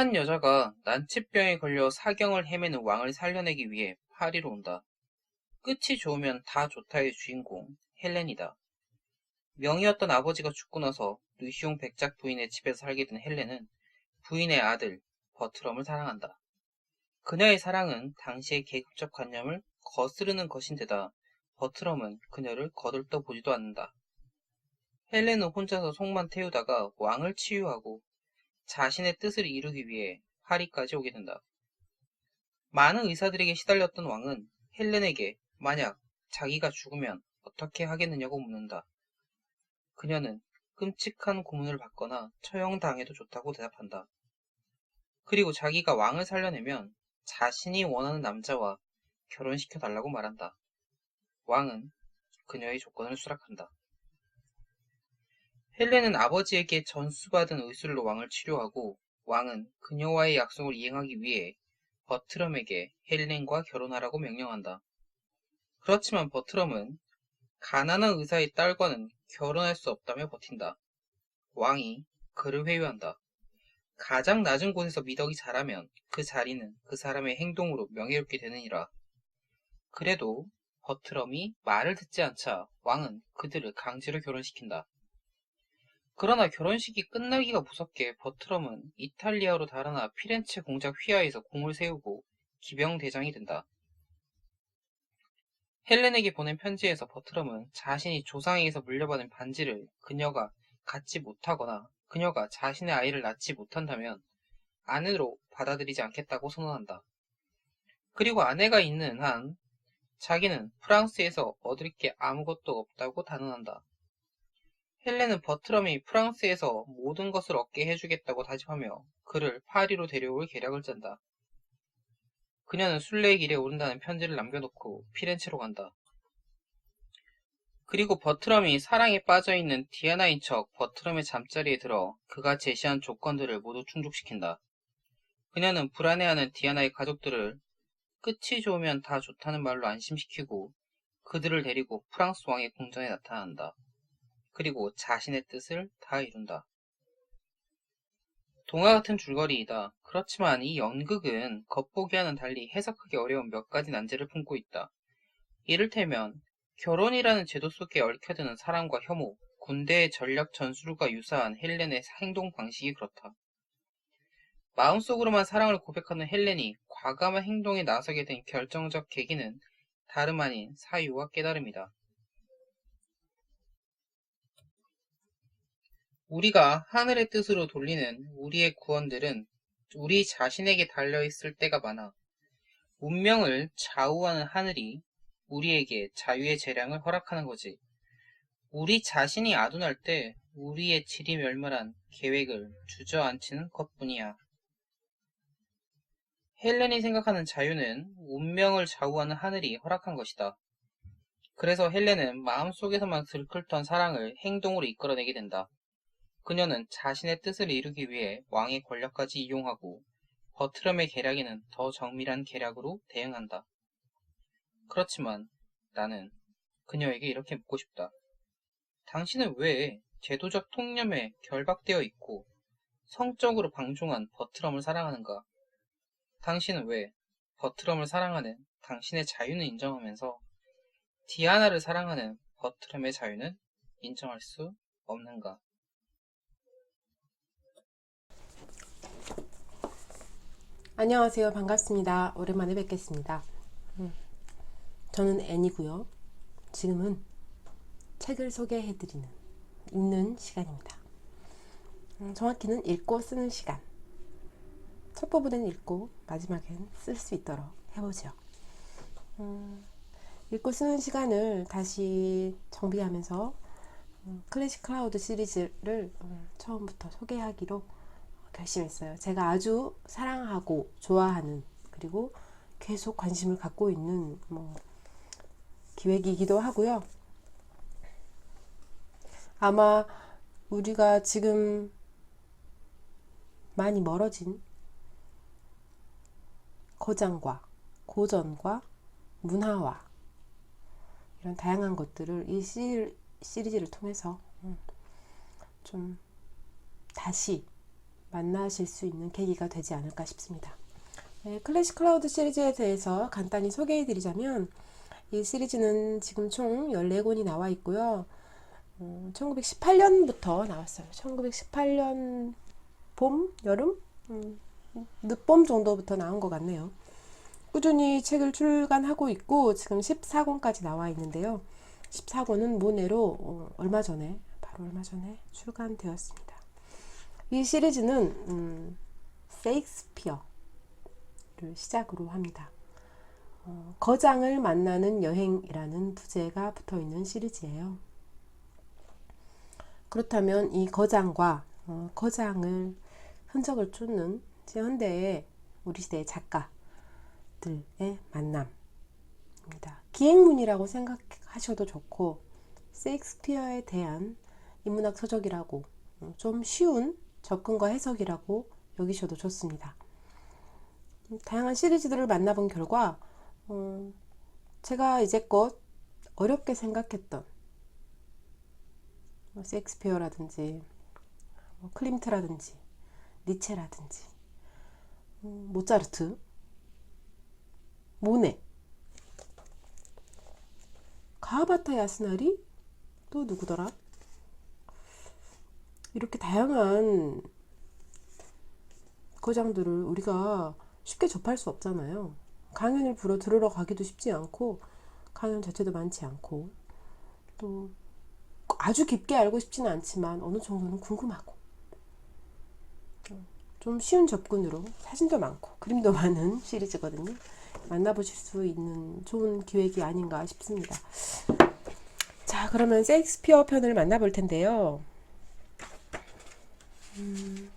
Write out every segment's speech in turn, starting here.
한 여자가 난치병에 걸려 사경을 헤매는 왕을 살려내기 위해 파리로 온다. 끝이 좋으면 다 좋다의 주인공 헬렌이다. 명의였던 아버지가 죽고 나서 루시옹 백작 부인의 집에서 살게 된 헬렌은 부인의 아들 버트럼을 사랑한다. 그녀의 사랑은 당시의 계급적 관념을 거스르는 것인데다 버트럼은 그녀를 거들떠 보지도 않는다. 헬렌은 혼자서 속만 태우다가 왕을 치유하고 자신의 뜻을 이루기 위해 파리까지 오게 된다. 많은 의사들에게 시달렸던 왕은 헬렌에게 만약 자기가 죽으면 어떻게 하겠느냐고 묻는다. 그녀는 끔찍한 고문을 받거나 처형당해도 좋다고 대답한다. 그리고 자기가 왕을 살려내면 자신이 원하는 남자와 결혼시켜 달라고 말한다. 왕은 그녀의 조건을 수락한다. 헬렌은 아버지에게 전수받은 의술로 왕을 치료하고 왕은 그녀와의 약속을 이행하기 위해 버트럼에게 헬렌과 결혼하라고 명령한다. 그렇지만 버트럼은 가난한 의사의 딸과는 결혼할 수 없다며 버틴다. 왕이 그를 회유한다. 가장 낮은 곳에서 미덕이 자라면 그 자리는 그 사람의 행동으로 명예롭게 되느니라. 그래도 버트럼이 말을 듣지 않자 왕은 그들을 강제로 결혼시킨다. 그러나 결혼식이 끝나기가 무섭게 버트럼은 이탈리아로 달아나 피렌체 공작 휘하에서 공을 세우고 기병대장이 된다. 헬렌에게 보낸 편지에서 버트럼은 자신이 조상에게서 물려받은 반지를 그녀가 갖지 못하거나 그녀가 자신의 아이를 낳지 못한다면 아내로 받아들이지 않겠다고 선언한다. 그리고 아내가 있는 한 자기는 프랑스에서 얻을 게 아무것도 없다고 단언한다. 헬렌은 버트럼이 프랑스에서 모든 것을 얻게 해주겠다고 다짐하며 그를 파리로 데려올 계략을 짠다. 그녀는 순례의 길에 오른다는 편지를 남겨놓고 피렌체로 간다. 그리고 버트럼이 사랑에 빠져있는 디아나인 척 버트럼의 잠자리에 들어 그가 제시한 조건들을 모두 충족시킨다. 그녀는 불안해하는 디아나의 가족들을 끝이 좋으면 다 좋다는 말로 안심시키고 그들을 데리고 프랑스 왕의 궁전에 나타난다. 그리고 자신의 뜻을 다 이룬다. 동화 같은 줄거리이다. 그렇지만 이 연극은 겉보기와는 달리 해석하기 어려운 몇 가지 난제를 품고 있다. 이를테면 결혼이라는 제도 속에 얽혀드는 사랑과 혐오, 군대의 전략 전술과 유사한 헬렌의 행동 방식이 그렇다. 마음속으로만 사랑을 고백하는 헬렌이 과감한 행동에 나서게 된 결정적 계기는 다름 아닌 사유와 깨달음이다. 우리가 하늘의 뜻으로 돌리는 우리의 구원들은 우리 자신에게 달려있을 때가 많아 운명을 좌우하는 하늘이 우리에게 자유의 재량을 허락하는 거지. 우리 자신이 아둔할 때 우리의 질이 멸멸한 계획을 주저앉히는 것뿐이야. 헬렌이 생각하는 자유는 운명을 좌우하는 하늘이 허락한 것이다. 그래서 헬렌은 마음속에서만 들끓던 사랑을 행동으로 이끌어내게 된다. 그녀는 자신의 뜻을 이루기 위해 왕의 권력까지 이용하고 버트럼의 계략에는 더 정밀한 계략으로 대응한다. 그렇지만 나는 그녀에게 이렇게 묻고 싶다. 당신은 왜 제도적 통념에 결박되어 있고 성적으로 방종한 버트럼을 사랑하는가? 당신은 왜 버트럼을 사랑하는 당신의 자유는 인정하면서 디아나를 사랑하는 버트럼의 자유는 인정할 수 없는가? 안녕하세요. 반갑습니다. 오랜만에 뵙겠습니다. 음, 저는 애니고요. 지금은 책을 소개해드리는 읽는 시간입니다. 음, 정확히는 읽고 쓰는 시간. 첫 부분은 읽고 마지막엔 쓸 수 있도록 해보죠. 음, 읽고 쓰는 시간을 다시 정비하면서 음, 클래식 클라우드 시리즈를 음, 처음부터 소개하기로 결심했어요. 제가 아주 사랑하고 좋아하는 그리고 계속 관심을 갖고 있는 뭐 기획이기도 하고요. 아마 우리가 지금 많이 멀어진 거장과 고전과 문화와 이런 다양한 것들을 이 시리즈를 통해서 좀 다시 만나실 수 있는 계기가 되지 않을까 싶습니다. 네, 클래식 클라우드 시리즈에 대해서 간단히 소개해 드리자면 이 시리즈는 지금 총 14권이 나와 있고요. 음, 1918년부터 나왔어요. 1918년 봄, 여름, 음, 늦봄 정도부터 나온 것 같네요. 꾸준히 책을 출간하고 있고 지금 14권까지 나와 있는데요. 14권은 모네로 어, 얼마 전에 바로 얼마 전에 출간되었습니다. 이 시리즈는 음, 세익스피어를 시작으로 합니다. 어, 거장을 만나는 여행이라는 부제가 붙어 있는 시리즈예요. 그렇다면 이 거장과 어, 거장을 흔적을 쫓는 현대의 우리 시대의 작가들의 만남입니다. 기행문이라고 생각하셔도 좋고 세익스피어에 대한 인문학 서적이라고 어, 좀 쉬운 접근과 해석이라고 여기셔도 좋습니다. 음, 다양한 시리즈들을 만나본 결과 어, 제가 이제껏 어렵게 생각했던 뭐 셰익스피어라든지 뭐 클림트라든지 니체라든지 음, 모차르트 모네 가하바타 야스나리 또 누구더라 이렇게 다양한 거장들을 우리가 쉽게 접할 수 없잖아요. 강연을 불어 들으러 가기도 쉽지 않고 강연 자체도 많지 않고 또 아주 깊게 알고 싶지는 않지만 어느 정도는 궁금하고 좀 쉬운 접근으로 사진도 많고 그림도 많은 시리즈거든요. 만나보실 수 있는 좋은 기획이 아닌가 싶습니다. 자, 그러면 셰익스피어 편을 만나볼 텐데요. 음,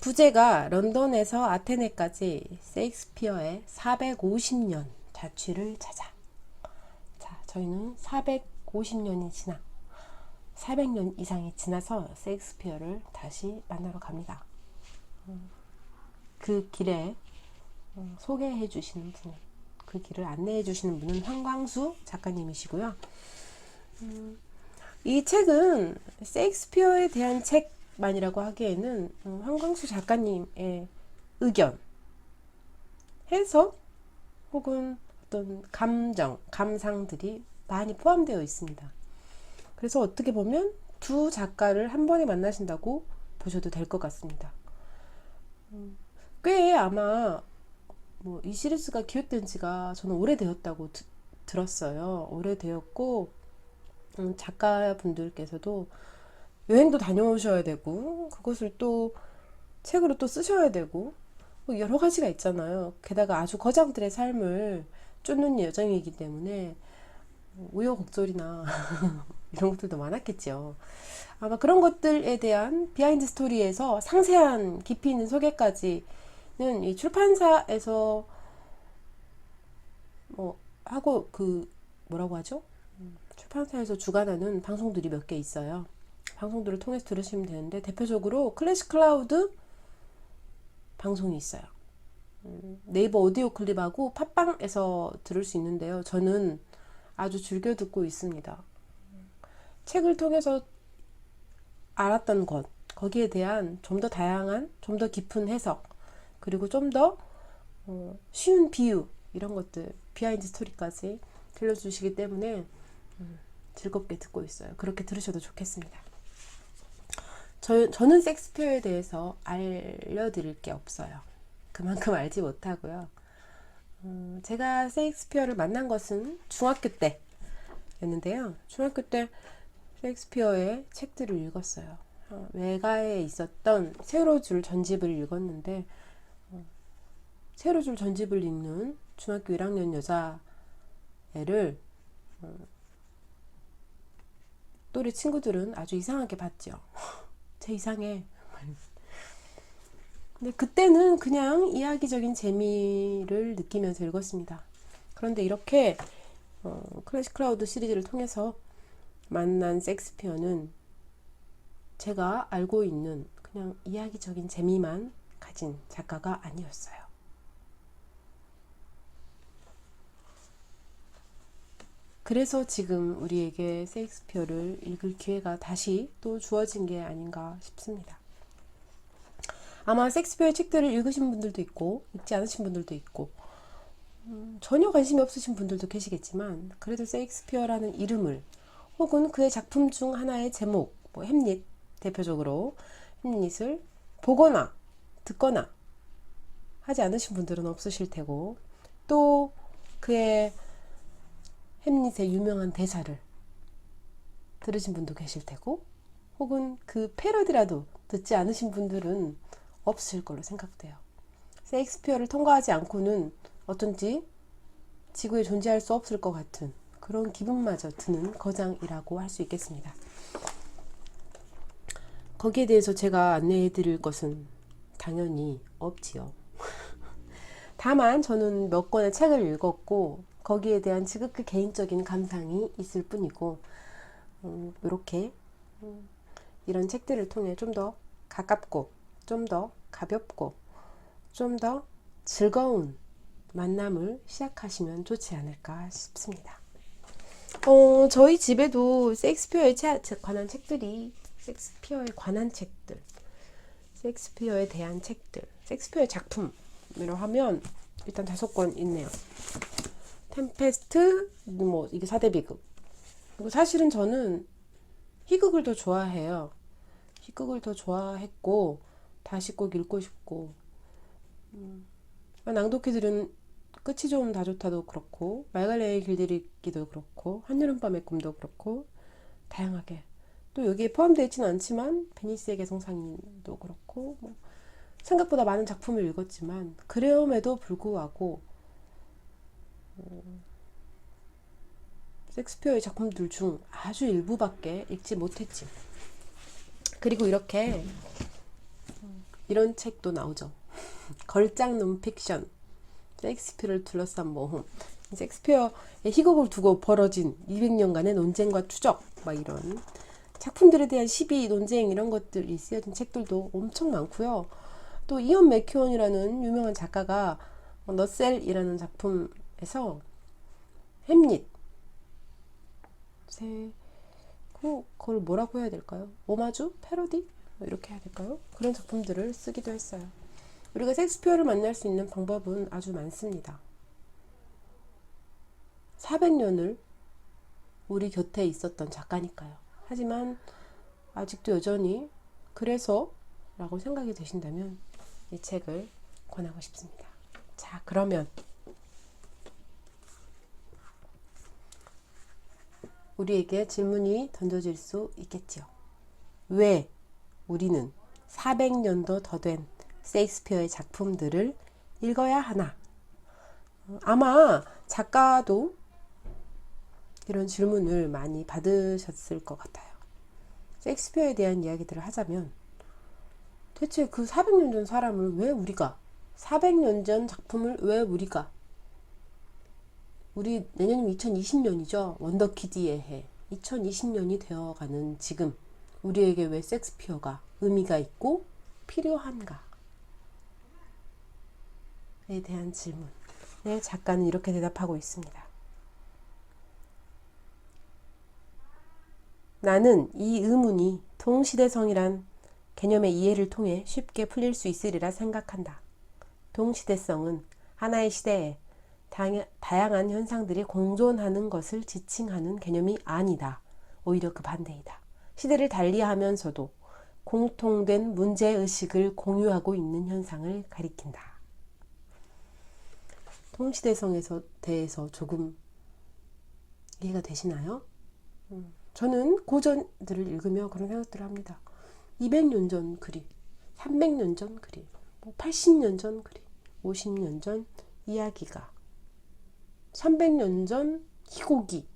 부제가 런던에서 아테네까지 셰익스피어의 450년 자취를 찾아. 자, 저희는 450년이 지나 400년 이상이 지나서 셰익스피어를 다시 만나러 갑니다. 음, 그 길에 어, 소개해 주시는 분, 그 길을 안내해 주시는 분은 황광수 작가님이시고요. 음, 이 책은 셰익스피어에 대한 책 만이라고 하기에는 음, 황광수 작가님의 의견, 해석 혹은 어떤 감정, 감상들이 많이 포함되어 있습니다. 그래서 어떻게 보면 두 작가를 한 번에 만나신다고 보셔도 될 것 같습니다. 음, 꽤 아마 뭐 이 시리즈가 기획된 지가 저는 오래되었다고 드- 들었어요. 오래되었고 음, 작가분들께서도 여행도 다녀오셔야 되고 그것을 또 책으로 또 쓰셔야 되고 뭐 여러 가지가 있잖아요. 게다가 아주 거장들의 삶을 쫓는 여정이기 때문에 우여곡절이나 이런 것들도 많았겠죠. 아마 그런 것들에 대한 비하인드 스토리에서 상세한 깊이 있는 소개까지는 이 출판사에서 뭐 하고 그 뭐라고 하죠? 음, 출판사에서 주관하는 방송들이 몇 개 있어요. 방송들을 통해서 들으시면 되는데 대표적으로 클래식 클라우드 방송이 있어요. 음, 네이버 오디오 클립하고 팟빵에서 들을 수 있는데요. 저는 아주 즐겨 듣고 있습니다. 책을 통해서 알았던 것, 거기에 대한 좀 더 다양한, 좀 더 깊은 해석, 그리고 좀더 어, 쉬운 비유, 이런 것들, 비하인드 스토리까지 들려주시기 때문에 음, 즐겁게 듣고 있어요. 그렇게 들으셔도 좋겠습니다. 저, 저는 섹스피어에 대해서 알려드릴 게 없어요. 그만큼 알지 못하고요. 음, 제가 셰익스피어를 만난 것은 중학교 때였는데요. 중학교 때 셰익스피어의 책들을 읽었어요. 어, 외가에 있었던 세로줄 전집을 읽었는데 어, 세로줄 전집을 읽는 중학교 1학년 여자애를 어, 또래 친구들은 아주 이상하게 봤죠. 제 이상해. 근데 그때는 그냥 이야기적인 재미를 느끼면서 읽었습니다. 그런데 이렇게 어, 클래식 클라우드 시리즈를 통해서 만난 섹스피어는 제가 알고 있는 그냥 이야기적인 재미만 가진 작가가 아니었어요. 그래서 지금 우리에게 셰익스피어를 읽을 기회가 다시 또 주어진 게 아닌가 싶습니다. 아마 섹스피어의 책들을 읽으신 분들도 있고 읽지 않으신 분들도 있고 음, 전혀 관심이 없으신 분들도 계시겠지만 그래도 셰익스피어라는 이름을 혹은 그의 작품 중 하나의 제목, 뭐 햄릿 대표적으로 햄릿을 보거나 듣거나 하지 않으신 분들은 없으실 테고 또 그의 햄릿의 유명한 대사를 들으신 분도 계실 테고 혹은 그 패러디라도 듣지 않으신 분들은 없을 걸로 생각돼요. 셰익스피어를 통과하지 않고는 어쩐지 지구에 존재할 수 없을 것 같은 그런 기분마저 드는 거장이라고 할 수 있겠습니다. 거기에 대해서 제가 안내해 드릴 것은 당연히 없지요. 다만 저는 몇 권의 책을 읽었고 거기에 대한 지극히 개인적인 감상이 있을 뿐이고 음, 이렇게 음, 이런 책들을 통해 좀 더 가깝고 좀 더 가볍고 좀 더 즐거운 만남을 시작하시면 좋지 않을까 싶습니다. 어, 저희 집에도 셰익스피어에 차- 관한 책들이 셰익스피어에 관한 책들, 셰익스피어에 대한 책들, 셰익스피어의 작품이라고 하면 일단 다섯 권 있네요. 템페스트, 뭐 이게 4대 비극. 그리고 사실은 저는 희극을 더 좋아해요. 희극을 더 좋아했고 다시 꼭 읽고 싶고 음, 낭독해 들은 끝이 좋으면 다 좋다도 그렇고 말갈래의 길들이기도 그렇고 한여름밤의 꿈도 그렇고 다양하게 또 여기에 포함되어 있지는 않지만 베니스의 개성상인도 그렇고 뭐 생각보다 많은 작품을 읽었지만 그래움에도 불구하고 음, 섹스피어의 작품들 중 아주 일부밖에 읽지 못했지. 그리고 이렇게 음, 이런 책도 나오죠. 걸작 논픽션, 셰익스피어를 둘러싼 모험. 셰익스피어의 희곡을 두고 벌어진 200년간의 논쟁과 추적, 막 이런 작품들에 대한 시비, 논쟁 이런 것들이 쓰여진 책들도 엄청 많고요. 또 이언 맥큐언이라는 유명한 작가가 너셀이라는 작품 에서 햄릿 세 그, 그걸 뭐라고 해야 될까요? 오마주? 패러디? 뭐 이렇게 해야 될까요? 그런 작품들을 쓰기도 했어요. 우리가 셰익스피어를 만날 수 있는 방법은 아주 많습니다. 400년을 우리 곁에 있었던 작가니까요. 하지만 아직도 여전히 그래서 라고 생각이 되신다면 이 책을 권하고 싶습니다. 자, 그러면 우리에게 질문이 던져질 수 있겠지요. 왜 우리는 400년도 더된 셰익스피어의 작품들을 읽어야 하나? 아마 작가도 이런 질문을 많이 받으셨을 것 같아요. 셰익스피어에 대한 이야기들을 하자면 대체 그 400년 전 사람을 왜 우리가 400년 전 작품을 왜 우리가 우리 내년이면 2020년이죠. 원더키드의 해. 2020년이 되어가는 지금 우리에게 왜 섹스피어가 의미가 있고 필요한가? 에 대한 질문. 네, 작가는 이렇게 대답하고 있습니다. 나는 이 의문이 동시대성이란 개념의 이해를 통해 쉽게 풀릴 수 있으리라 생각한다. 동시대성은 하나의 시대에 다양한 현상들이 공존하는 것을 지칭하는 개념이 아니다. 오히려 그 반대이다. 시대를 달리하면서도 공통된 문제의식을 공유하고 있는 현상을 가리킨다. 동시대성에서 대해서 조금 이해가 되시나요? 음, 저는 고전들을 읽으며 그런 생각들을 합니다. 200년 전 그림, 300년 전 그림, 80년 뭐전 그림, 50년 전 이야기가 300년 전 희곡이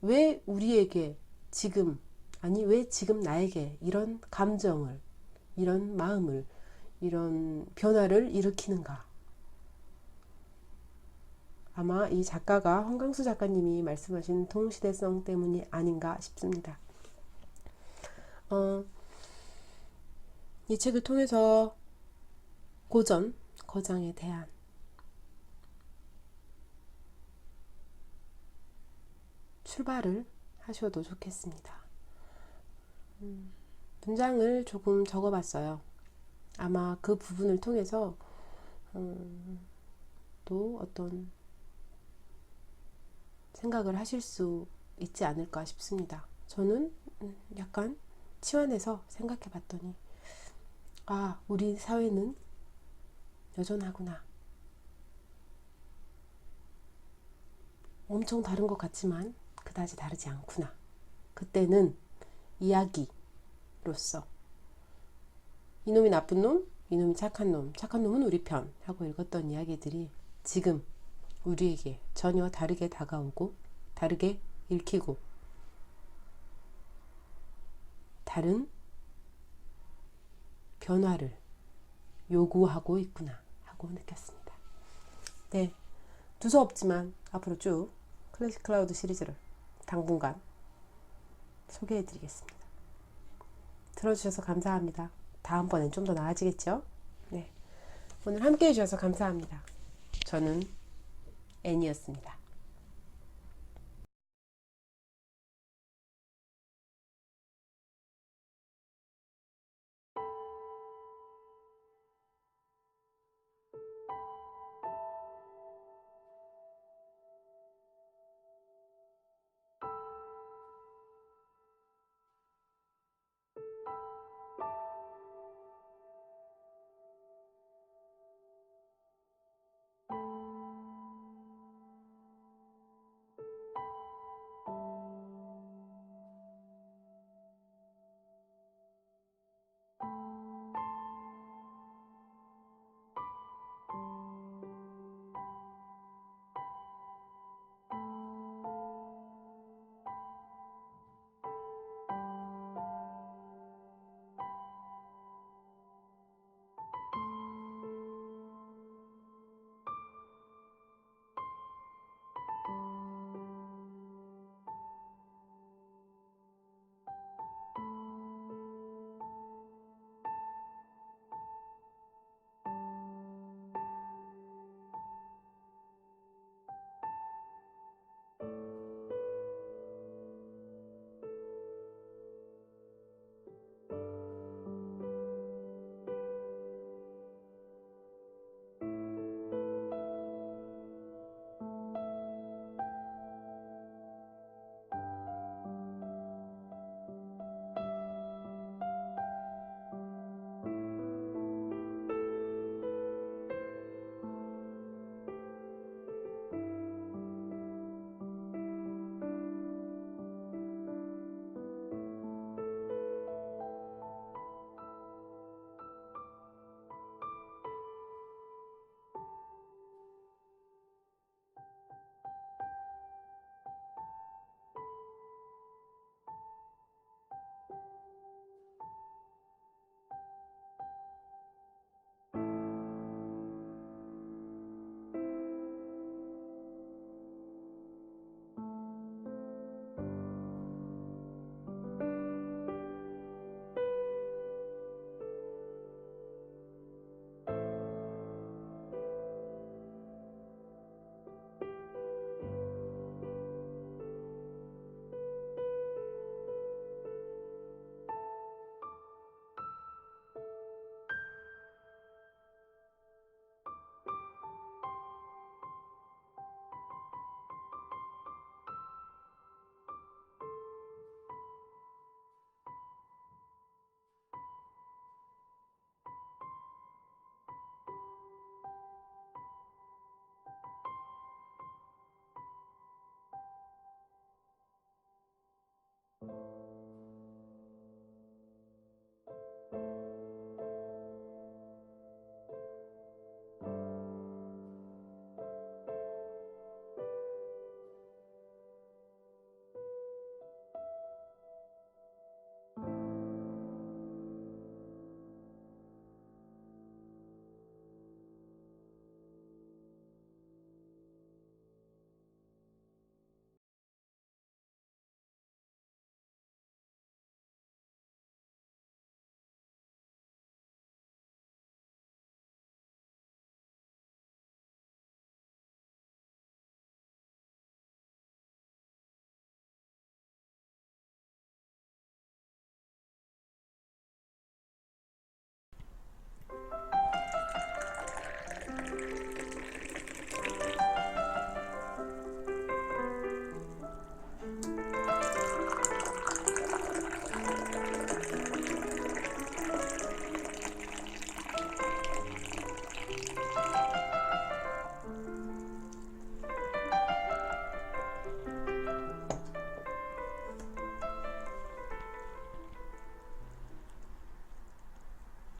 왜 우리에게 지금 아니 왜 지금 나에게 이런 감정을 이런 마음을 이런 변화를 일으키는가 아마 이 작가가 황강수 작가님이 말씀하신 동시대성 때문이 아닌가 싶습니다. 어, 이 책을 통해서 고전, 거장에 대한 출발을 하셔도 좋겠습니다. 음, 문장을 조금 적어봤어요. 아마 그 부분을 통해서 음, 또 어떤 생각을 하실 수 있지 않을까 싶습니다. 저는 음, 약간 치환해서 생각해 봤더니 아, 우리 사회는 여전하구나. 엄청 다른 것 같지만 그다지 다르지 않구나. 그때는 이야기로서 이놈이 나쁜 놈, 이놈이 착한 놈, 착한 놈은 우리 편 하고 읽었던 이야기들이 지금 우리에게 전혀 다르게 다가오고 다르게 읽히고 다른 변화를 요구하고 있구나 하고 느꼈습니다. 네, 두서없지만 앞으로 쭉 클래식 클라우드 시리즈를 당분간 소개해 드리겠습니다. 들어주셔서 감사합니다. 다음번엔 좀 더 나아지겠죠? 네. 오늘 함께 해주셔서 감사합니다. 저는 애니였습니다.